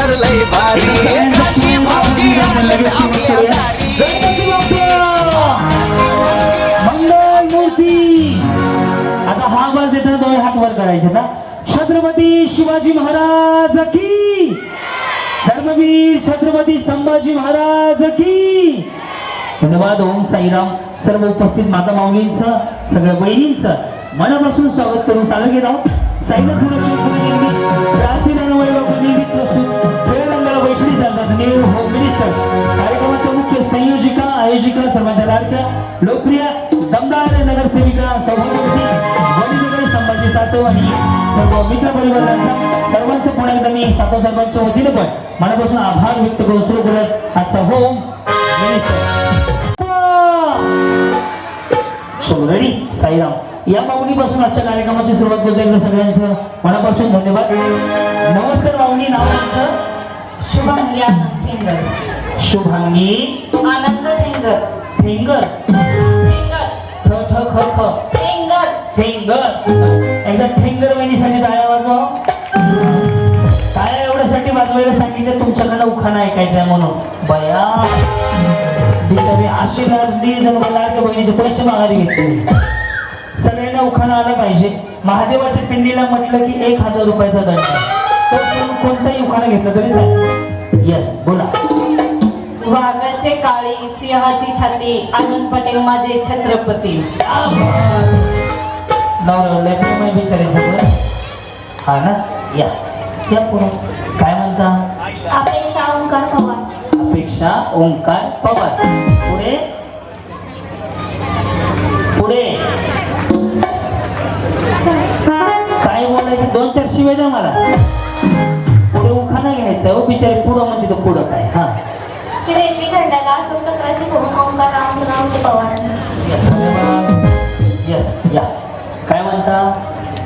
Minister लय भारी! मंगल मूर्ती आता हा आवाज देताना दोन हात वर करायचे ना. छत्रपती शिवाजी महाराज की. धर्मवीर छत्रपती संभाजी महाराज की. धन्यवाद ओम साईराम. सर्व उपस्थित माता माऊलींचं सगळ्या बहिणींचं मनापासून स्वागत करून सांगा घेत आहोत साईला थोडं प्रार्थना कार्यक्रमाच्या मुख्य संयोजिका आयोजिका सर्वांच्या लाडक्या लोकप्रिय दमदार नगरसेविका संभाजी सातव आणि सर्व मित्र परिवारांचा सर्वांचं मी सातव वतीने पण मनापासून आभार व्यक्त करून सुरू करत आजचा होम मिनिस्टर साईराम या माऊलीपासून आजच्या कार्यक्रमाची सुरुवात करतो एकदा सगळ्यांचं. मनापासून धन्यवाद. नमस्कार माऊली नाव तुमचं? शुभांगी आनंद ठेंगर. शुभांगी. आनंद ठेंगर. ठेंगर. ठेंगर. ठ ठ ख ख. ठेंगर. ठेंगर. एकदा ठेंगर वहिनीसाठी टाळ्या वाजवा. टाळ्या एवढ्यासाठी वाजवायला सांगितलं तुमच्याकडनं उखाणा ऐकायचा आहे म्हणून. बया. बिचारी अशी लाजली जण मला लाडक्या बहिणीचे पैसे माघारी घेतले. सगळ्यांना उखाणा आला पाहिजे. महादेवाच्या पिंडीला म्हटलं की एक हजार रुपयाचा दंड. तो सोडून कोणताही उखाणा घेतला तरी चालेल. येस बोला. वाघाचे काळी सिंहाची छाती आनंद पटेल माझे छत्रपती. हा ना? या. या पुढे. काय म्हणता? अपेक्षा ओंकार पवार. अपेक्षा ओंकार पवार. पुढे? पुढे. काय बोलायचं दोन चार शिवाय द्या मला. पुढे उखाणा घ्यायचं हो बिचारी पुढं म्हणजे तर पुढं काय? हा. रेल्वे खंडाला अशोक चक्राचे करून ओंकार रामराव पवार यस या. काय म्हणता?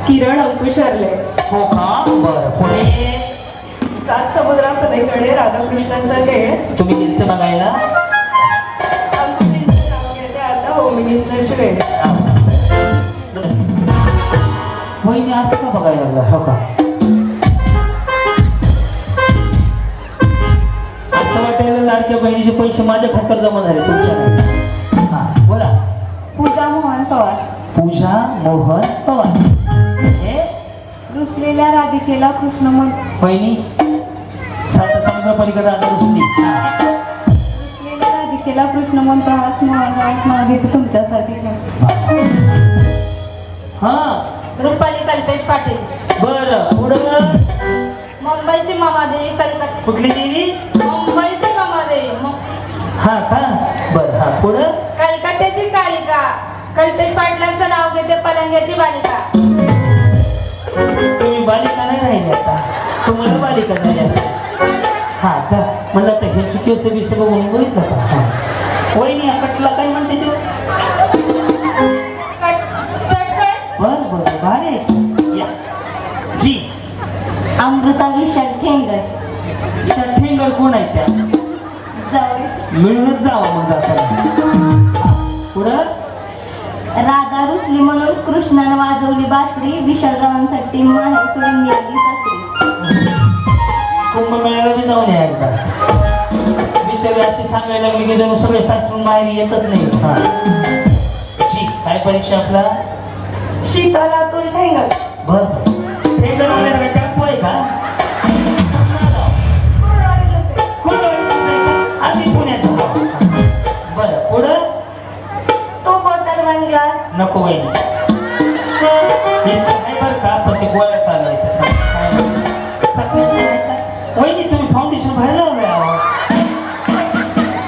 किरण अंकुश हरले. हो का? बरं पुढे? सात समुद्रापलीकडे राधाकृष्णाचा खेळ. तुम्ही गेलते बघायला? अंकुशींचे नाव घेते आता होम मिनिस्टरची वेळ वहिनी असं का बघायला लागला हो का? असं वाटायला लाडक्या बहिणीचे पैसे माझ्या खात्यावर जमा झाले तुमच्या हा बोला. पूजा मोहन पवार. पूजा मोहन पवार. हे रुसलेल्या राधिकेला कृष्ण मन बहिणी सात समुद्र पलीकडे आता रुसली. रुसलेल्या राधिकेला कृष्ण म्हणतो हाच मोहन घेते तुमच्यासाठी. हा. रुपाली कल्पेश पाटील. बरं पुढं मुंबईची मामादेवी कलकत्ता. कुठली देवी? मुंबईची मामादेवी हा का? बरं हा पुढं? कलकत्त्याची कालिका. कल्पेश पाटलांचं नाव घेते पलंग्याची बालिका. तुम्ही बालिका नाही राहिली आता. तुम्हाला बालिका झाली असेल. हा का? म्हणलं हे चुकी असं बी सगळं म्हणून बघितलं का. वहिनी हा कटला काय म्हणते तू? बर? या. जी. अमृता विशाल ठेंगर त्या ठेंगर कोण आहे त्या? जावे मिळूनच जावं मग जाताना. पुढं? राधा रुसली म्हणून कृष्णानं वाजवली बासरी. विशालरावांसाठी माहेर सोडून निघाली सासरी. कुंभमेळ्याला बी जाऊन या एकदा. बिचारी अशी सांगायला लागली की जणू सगळे सासरून बाहेर येतच नाही हा. जी काय परीक्षा आपला? शीतला ठेंगर बर ठेंगर वगैरे टेम्पो आहे का? आम्ही पुण्याचं. बरं पुढं तो बनला नको वहिनी इच्छा आहे बरं का पण ते गोळ्या चालू आहेत काय नाही. सगळं काय का? वहिनी तुम्ही फाउंडेशन अहो.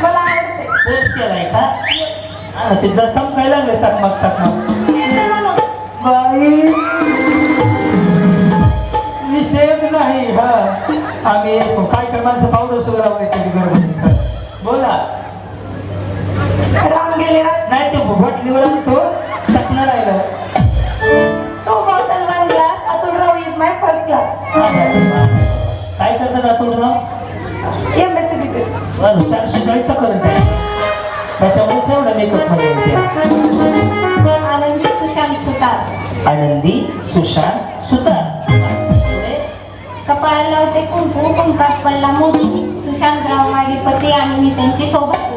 मला आवडते कोर्स केलाय का ते जर चमकायला लागले चकमक चकमक क्लास काय करतात आपण राव एम एस सी बी बरं चारशे चाळीसचा करंट आहे. त्याच्यामुळेच एवढा मेकअपमध्ये आनंदी सुशांत सुतार. आनंदी सुशांत सुतार. कपाळाला लावते कुंकू कुंकात पडला मोती. सुशांतराव माझे पती आणि मी त्यांची सोबत.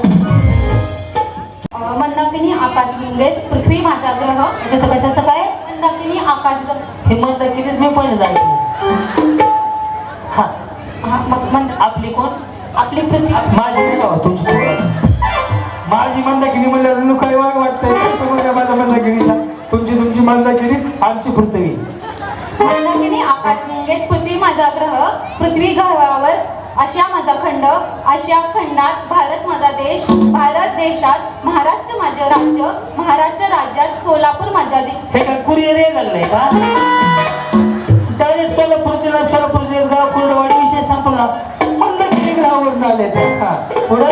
मंदाकिनी आकाश गंगेत पृथ्वी माझा ग्रह. कशाचं कशाचं काय? मंदाकिनी आकाश गंग. हे कितीच मी पहिलं ऐकलं हा. मग आपली कोण? आपली पृथ्वी. माझी नाही बाबा तुमची पोरं. माझी मंदाकिनी म्हणल्यावर काय वाग वाटतंय. माझ्या मंदाकिनीचा? तुमची तुमची मंदाकिनी आमची पृथ्वी. मंदाकिनी आकाश गंगेत पृथ्वी माझा ग्रह पृथ्वी ग्रहावर आशिया माझा खंड आशिया खंडात भारत माझा देश भारत देशात महाराष्ट्र माझं राज्य महाराष्ट्र राज्यात सोलापूर माझा हे काय कुरिअर यायला लागलंय का? डायरेक्ट सोलापूरचे ना सोलापूरचे गाव कुर्डवाडी विषय संपला आले हा. पुढं?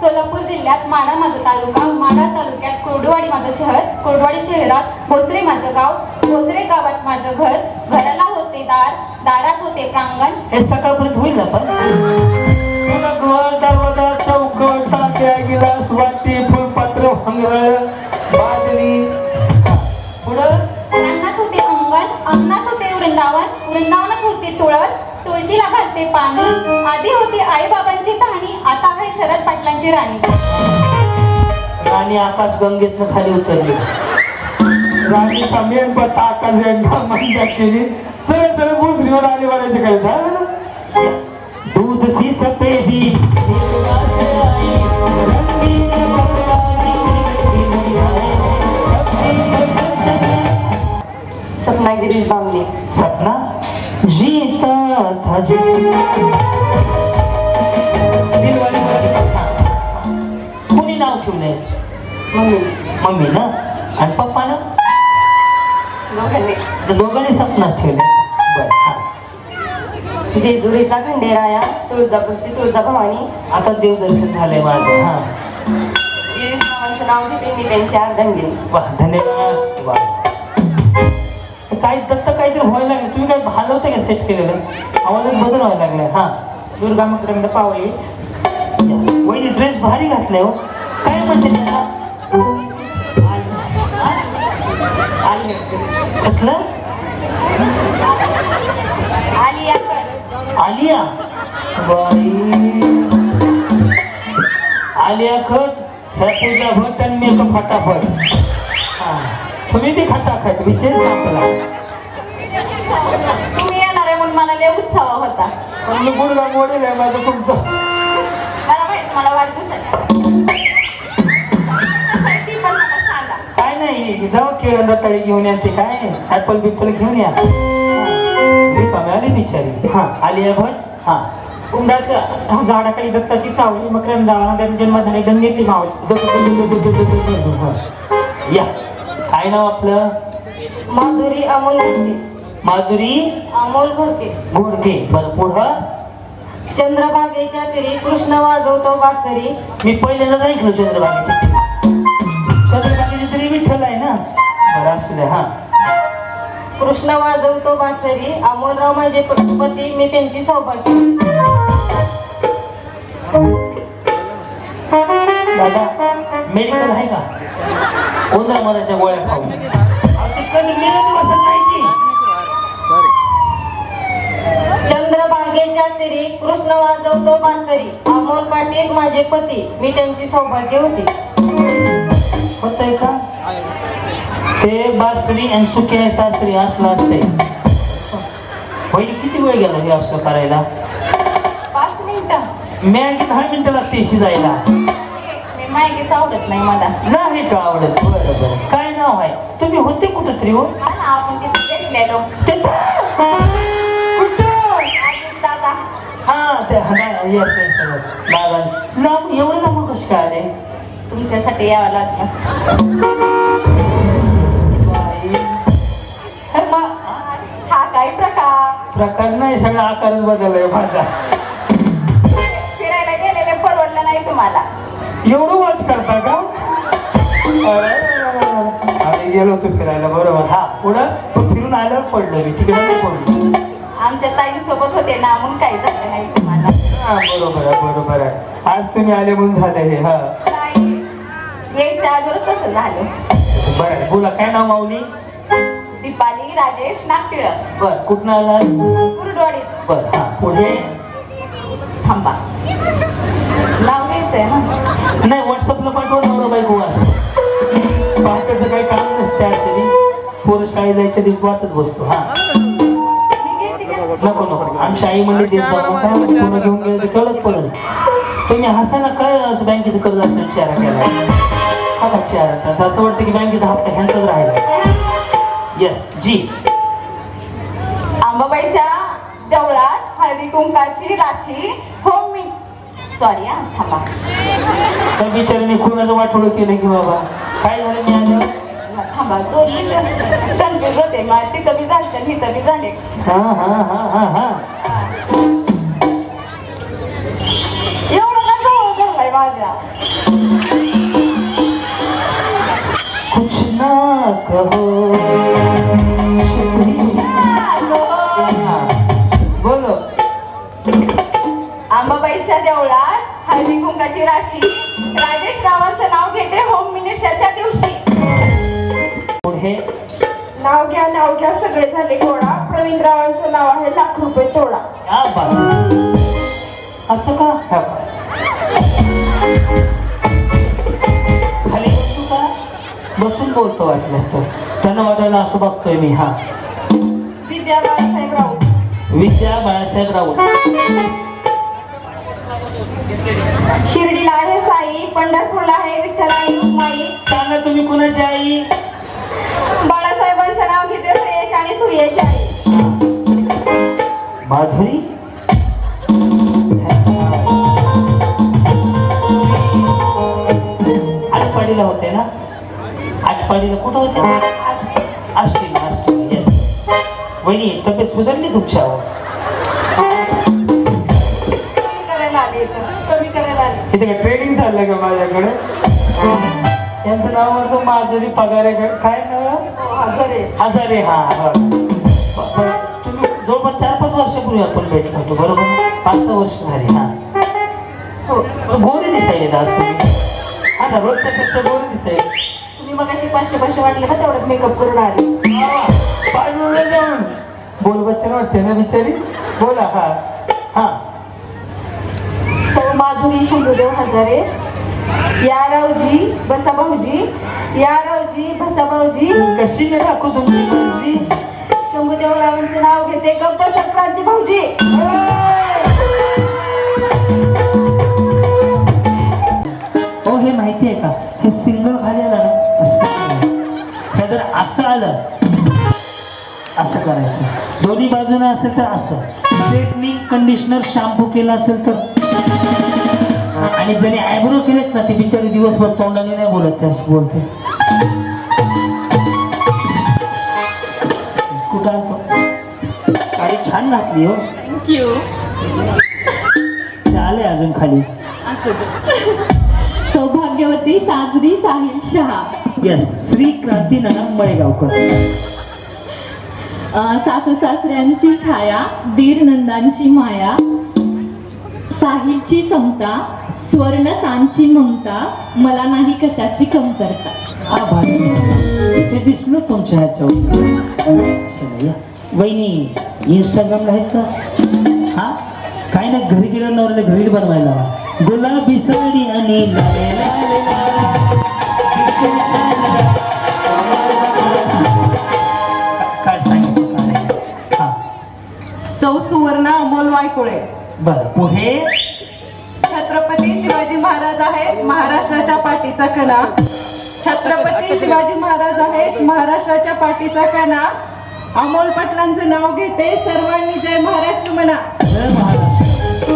सोलापूर जिल्ह्यात माडा माझा तालुका माडा तालुक्यात कोरडवाडी माझं शहर कोरडवाडी शहरात भोसरे माझं गाव भोसरे गावात माझं घर घराला होते दार दारात होते प्रांगण. हे सकाळपर्यंत होईल ना पण? तुला घर दरवाजा चौकट टाक्या गिलास वाटी फुलपात्र हंगराळ बाजरी. पुढं? अंगणात होते वृंदावन. वृंदावनात होते तुळस तुळशीला घालते पाणी आधी होती आई बाबांची कहाणी आता आहे शरद पाटलांची राणी. आणि आकाश गंगेतनं खाली उतरली. राणीचा मेन पत्ता आकाश गंगा मंदाकिनी सरळ सरळ भोसरीवर आले म्हणायचं काय झालं दूध सी सफेदी रंगीन सपना गिरीश बांगणे सपना जीता था. कोणी नाव ठेवलंय? मम्मी. मम्मी ना? आणि पप्पानं दोघांनी जर दोघांनी सपनाच ठेवले बर हा. जेजुरीचा खंडेराया तुळजापूरची तुळजाभवानी. आता देवदर्शन झालंय माझं हा. गिरीश नाव घेते मी त्यांची अर्धांगिनी वा धन्यवाद. वा काही दत्त काहीतरी व्हायला लागलं. तुम्ही काय हलवता का सेट केलेलं? आवाजात बदल व्हायला लागलाय. हा. दुर्गा मकरंद पावळे वहिनी ड्रेस भारी घातलाय हो. काय म्हणते कसलं? आलिया. आलिया? बाई. आलिया खट. ह्या पूजा भट आणि मेकअप फटाफट. तुम्ही बी खाता खात विशेष आपला तुम्ही येणार आहे म्हणून मला लय उत्साह होता. पण मी गुड वडील आहे माझं तुमचं मला माहीत मला वाढदिवस आहे. काय नाही जाऊ खेळ तळी घेऊन या ते काय? ऍपल बिपल घेऊन या. आली बिचारी. हा. आली आहे पण हा. उंडाच्या झाडाकडे दत्ताची सावली मकरंदावा त्यांच्या जन्मधाने गंगेची मावली. या. काय नाव आपलं? माधुरी अमोल भोके माधुरी अमोल भोके घोडके. बरं पुढं? चंद्रभागेच्या तिरी कृष्ण वाजवतो बासरी. मी पहिल्यांदाच ऐकलं चंद्रभागेच्या चंद्रभागेची तरी विठ्ठल आहे ना? बरं असू द्या हा. कृष्ण वाजवतो बासरी. अमोलराव माझे पती मी त्यांची सौभाग्य. दादा मेडिकल आहे का? उंदरा मधाच्या गोळ्या खाऊ? ते की? चंद्रभागेच्या तिरी कृष्ण वाजवतो बासरी. अमोल पाटील माझे पती. मी त्यांची सौभाग्य होती. होतंय का? ते बासरी आणि सुके सासरी असलं असते पहिले किती वेळ गेला हे असलं करायला? पाच मिनिटं. मॅगी दहा मिनिटं लागते शिजायला. मी माहितीच आवडत नाही मला. नाही का आवडत. बरं बरं. काय नाव आहे? तुम्ही होते कुठं तरी हो? हा ना आपण तिथे भेटलेलो. ते कुठं? अजित दादा. हा ते हा, नाही, yes, yes, yes. नाव नाव एवढं नाव कसं काय आले? तुमच्यासाठी यावं लागलं. बाई. हे मा- हा काय प्रकार. प्रकार नाही सगळा आकारच बदललाय माझा. फिरायला गेलेले परवडलं नाही तुम्हाला. एवढं वाच करता का? अरे, आम्ही गेलो होतो फिरायला बरोबर. हा. पुढं? तो फिरून आल्यावर पडलं मी. तिकडे नाही पडलो. आमच्या ताईंसोबत होते ना म्हणून काही झालं नाही तुम्हाला. हा बरोबर आहे बरोबर आहे. आज तुम्ही आले म्हणून झाले हे हा. ताई यायच्या अगोदर कसं झालं. बरं बोला काय नाव माऊली? दीपाली राजेश नागटिळक बर कुठनं आला कुरडवाडीत. बर हा पुढे. थांबा. ना? नाही व्हॉट्सअपला पाठवा नवरा बायको असं पहाटेचं काही काम नसते असेल पोरं शाळेत जायच्या दिवस वाचत बसतो हा? नको नको. आमची आई म्हणली देत जा मग काय पूर्ण घेऊन गेलं कळत पडेल तुम्ही हसायला काय असं बँकेचं कर्ज असलं चेहरा केला? हा का चेहरा त्याचा असं वाटतं की बँकेचा हप्ता ह्यांचाच राहिला. येस जी अंबाबाईच्या देवळात हळदी कुंकाची राशी. हो सॉरी हा थांबा. त्या बिचारीने खुनाचं वाटोळं केलं की बाबा? काय झालं मी आलं थांबा दोन मिनिटं. कन्फ्युज होते. मग तिथं बी झालं आणि इथं बी झाले. हा हा हा हा हा. एवढं का जवळ धरलाय माझ्या? कुछ ना कहो. बोलो. अंबाबाईच्या देवळात कुंकाची राशी. राजेश रावांचं नाव घेते होम मिनिस्टरच्या दिवशी. पुढे. नाव घ्या नाव घ्या सगळे झाले गोळा प्रवीण रावांचं नाव आहे लाख रुपये तोडा. असं का? हा. का? खाली बसू का? बसून बोलतो वाटलंस तर. त्यांना वाटायला असं बघतोय मी हा. विद्या बाळासाहेब राऊत. विद्या बाळासाहेब राऊत. शिर्डीला आहे साई पंढरपूरला आहे विठ्ठलाई रुक्माई सांगा तुम्ही कुणाची आई? बाळासाहेबांचं नाव घेते सुरेश आणि सूर्याची आई माधुरी? आटपाडीला होते ना? आटपाडीला कुठं होते? आष्टीला येस वहिनी तब्येत सुधारली तुमच्यावर? इथे काय ट्रेनिंग चाललंय का माझ्याकडे? यांचं नाव म्हणतो माधुरी पगारेकडे काय नाव? हजारे हा हा. तुम्ही जवळपास चार पाच वर्षापूर्वी आपण भेटलो होतो बरोबर? पाच सहा वर्ष झाली हा. हो. गोरे दिसायले आज तुम्ही. हा ना रोजच्या पेक्षा गोरे दिसायले. तुम्ही मग अशी पाचशे पाचशे वाटले ना तेवढ्यात मेकअप करून आले? बाजूला जाऊन. बोल बच्चन वाटते ना बिचारी? बोला हा. हा. माधुरी शंभूदेव हजारे या रावजी बसा भाऊजी या रावजी बसा भाऊजी कशी नाही राखू तुमची मर्जी शंभूदेव रावांचं नाव घेते गप्प क्रांती भाऊजी हो हे माहिती आहे का हे सिंगल खाली आलं ना. हे जर असं आलं असं करायचं. दोन्ही बाजूने असेल तर असं. स्ट्रेटनिंग कंडिशनर शॅम्पू केला असेल तर. आणि ज्याने आयब्रो केलेत ना ते बिचारी दिवसभर तोंडाने नाही बोलत ते असं बोलते कुठं आलतो साडी छान घातली हो. थँक्यू आले अजून खाली. सौभाग्यवती साजरी साहिल शहा. येस श्री क्रांती नाना मळेगावकर. सासू सासऱ्यांची छाया दीर नंदांची माया साहिलची समता स्वर्णसांची ममता मला नाही कशाची कमतरता. हा ते दिसलं तुमच्या ह्याच्यावर. वहिनी इंस्टाग्रामला आहेत का? हा? काय नाही घरी गेलं नवऱ्याला घरी बनवायला गुलाबी साडी आणि सुवर्ण अमोल वायकुळे. बरं पुढे? छत्रपती शिवाजी महाराज आहेत महाराष्ट्राच्या पाठीचा कणा. छत्रपती शिवाजी महाराज आहेत महाराष्ट्राच्या पाठीचा कणा. अमोल पाटलांचं नाव घेते सर्वांनी जय महाराष्ट्र म्हणा. जय महाराष्ट्र.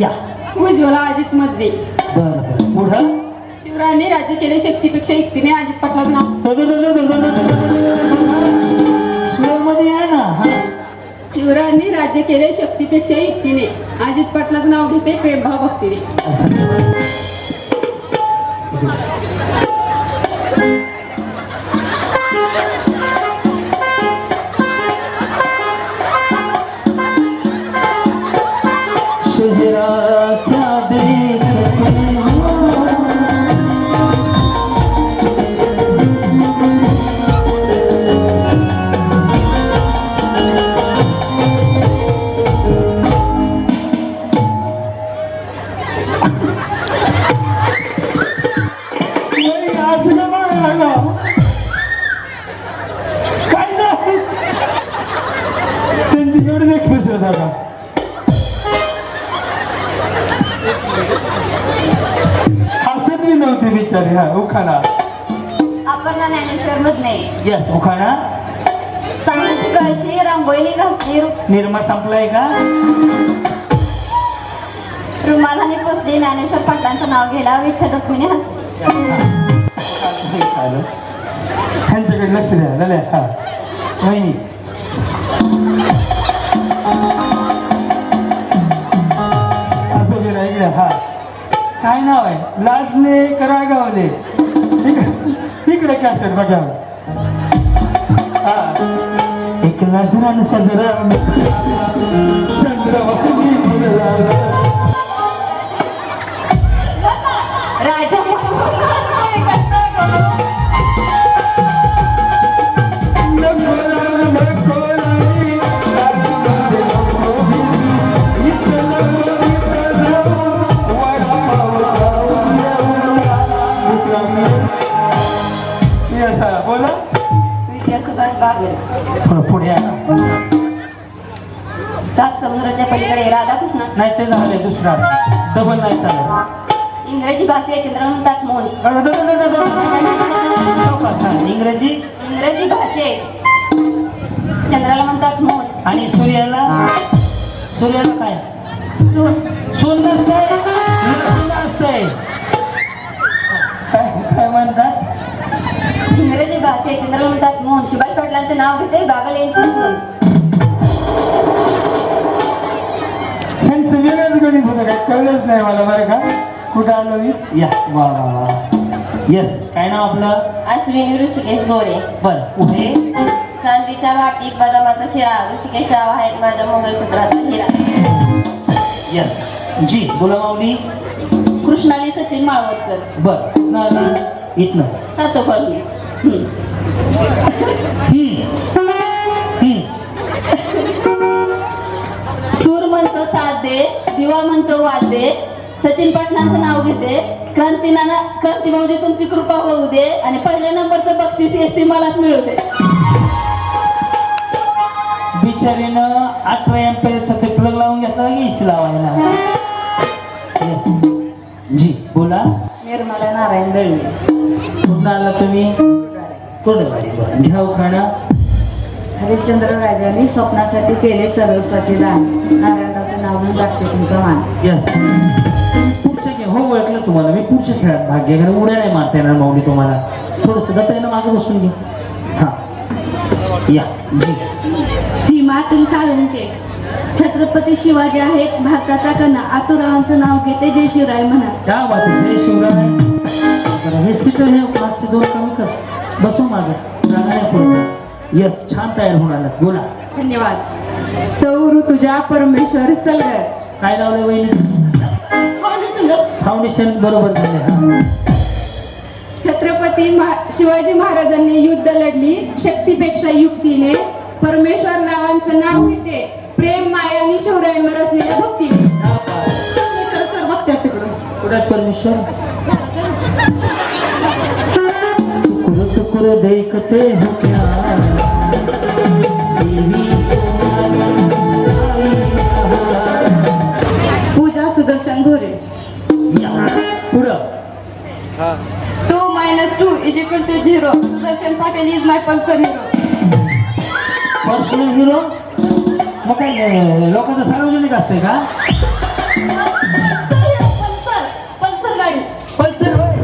या. उज्ज्वला अजित मध्ये बरं पुढं? शिवरायांनी राज्य केले शक्तीपेक्षा युक्तीने अजित पाटलाचं नावमध्ये आहे ना हा शिवरायांनी राज्य केले शक्तीपेक्षा युक्तीने. अजित पाटलाचं नाव घेते प्रेमभाव भक्तीने. नव्हती बिचारी हा उखाणा. अपर्णा ज्ञानेश्वर मधने यस उखाणा. चांदीची कळशी रांगोळीने घासली निर्मा संपलाय का? रुमालाने पुसली ज्ञानेश्वर पाटलांचं नाव घ्यायला विठ्ठल रुक्मिणी हसली. त्यांच्याकडे लक्ष द्या झाल्या हा. वहिनी. असं गेलं इकडे हा. काय नाव आहे? लाजले करा गावले इकडे काय सर बघा. हा. एक नजरान सजरा. चंद्रवाणी नाही ते झालंय दुसरा डबल नाही चालत इंग्रजी भाषेत चंद्र म्हणतात हा. इंग्रजी इंग्रजी भाषेत चंद्राला म्हणतात मोंड आणि सूर्याला सूर्याला काय सून सून नसतंय सून असतंय काय काय म्हणतात इंग्रजी भाषेत चंद्राला म्हणतात मोंड सुभाष पाटलांचं नाव घेते बागल यांची सून त्यांचं वेगळंच गणित होतं काय कळलंच नाही मला बरं का? कुठं आलो मी? या वा वा वा. येस काय नाव आपलं? अश्विनी ऋषिकेश गोरे. बरं पुढे? चांदीच्या वाटीत बदामाचा शिरा ऋषिकेश राव आहेत माझ्या मंगलसूत्राचा हिरा. येस जी बोला माऊली. कृष्णाली सचिन माळवतकर. बर ना इथनं. सातो फरली हम्म. हम्म. म्हणतो साथ दे दिवा म्हणतो वाद दे. सचिन पाटलांचं नाव घेते. क्रांतीना क्रांती भाऊजी तुमची कृपा होऊ दे. आणि पहिल्या नंबरचं बक्षीस एस सी मलाच मिळू दे बिचारीनं अठरा एम्पेअरचा ते प्लग लावून घेतला की इशी लावायला. जी बोला. निर्मला नारायण दळवे कुठं आला तुम्ही? तोंडवाडी बरं घ्या खाणा हरिश्चंद्र राजांनी स्वप्नासाठी केले सर्वस्वाचे दान नारायणरावचं घेऊन लागते तुमचं मान. यस पुढच्या गे हो ओळखलं तुम्हाला. मी पुढच्या खेळात भाग घ्या कारण उड्या नाही मारता येणार माऊली तुम्हाला. थोडंसं दत्ताईनं मागे बसून घे. हा. या. जी. सीमातून साळुंके छत्रपती शिवाजी आहेत भारताचा कणा. आतुरावांचं नाव घेते जय शिवराय म्हणा. क्या बात जय शिवराय. बरं, हे सीट हे मागचे दोन कमी कर बसू मागे. जागा नाही पुढे. यस छान तयार होणार. बोला. धन्यवाद. सौ तुझ्या परमेश्वर सलगर. काय लावलं वहिनी? फाउंडेशन बरोबर झाले हा. छत्रपती शिवाजी महाराजांनी युद्ध लढली. शक्तीपेक्षा युक्तीने. परमेश्वर रावांचं नाव घेते प्रेम माया आणि शिवरायांवर असलेल्या कुठं आहे परमेश्वर? देखते हो क्या या. पुढं. Two minus two is equal to zero Sudarshan Patil is my Pulsar hero personal hero मग काय लोकांचं सार्वजनिक असतंय का? पल्सर पल्सर गाडी. पल्सर होय.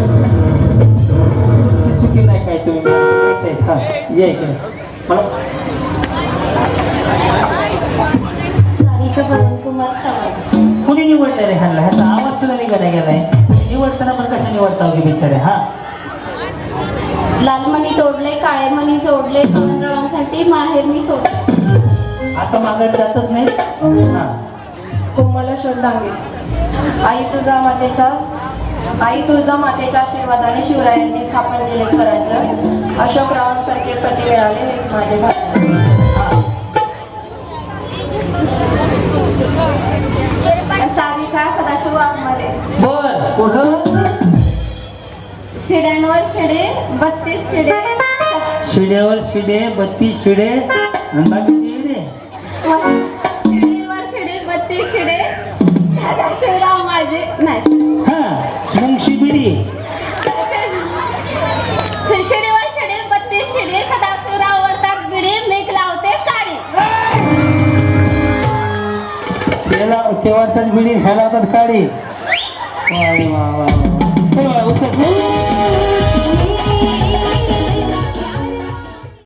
चुकी नाही काय तुम्ही. हा. ये इकडे. मला चव्हाण कुणी निवडलं रे ह्याला ह्याचा आवाज सुद्धा निघाला गेलाय निवडताना पण कशा निवडता हो की बिचारे हा लाल मणी तोडले काळे मणी जोडले पवनरावांसाठी माहेर मी सोडले आता मागत जातच नाही? हा. कोमल डांगे. आई तुझा मातेच्या आई तुळजा मातेच्या आशीर्वादाने शिवरायांनी स्थापन केले स्वराज्य. अशोक रावांसारखे पती मिळाले हेच माझे भाग्य शिड्यांवर शिडे बत्तीस शिडे. शिड्यावर शिडे बत्तीस शिडे आणि बाकीचे शिडे? शिडीवर शिडे सदाशिवराव माझे. नाही. हा मुंगशी बिडी शिडीवर शिडी बत्तीस शिडी सदाशिवराव वरतात बिडी मीक लावते काडी. त्याला तेव्हा बिडी ह्याला होतात काळी वा रे वा वा. वा.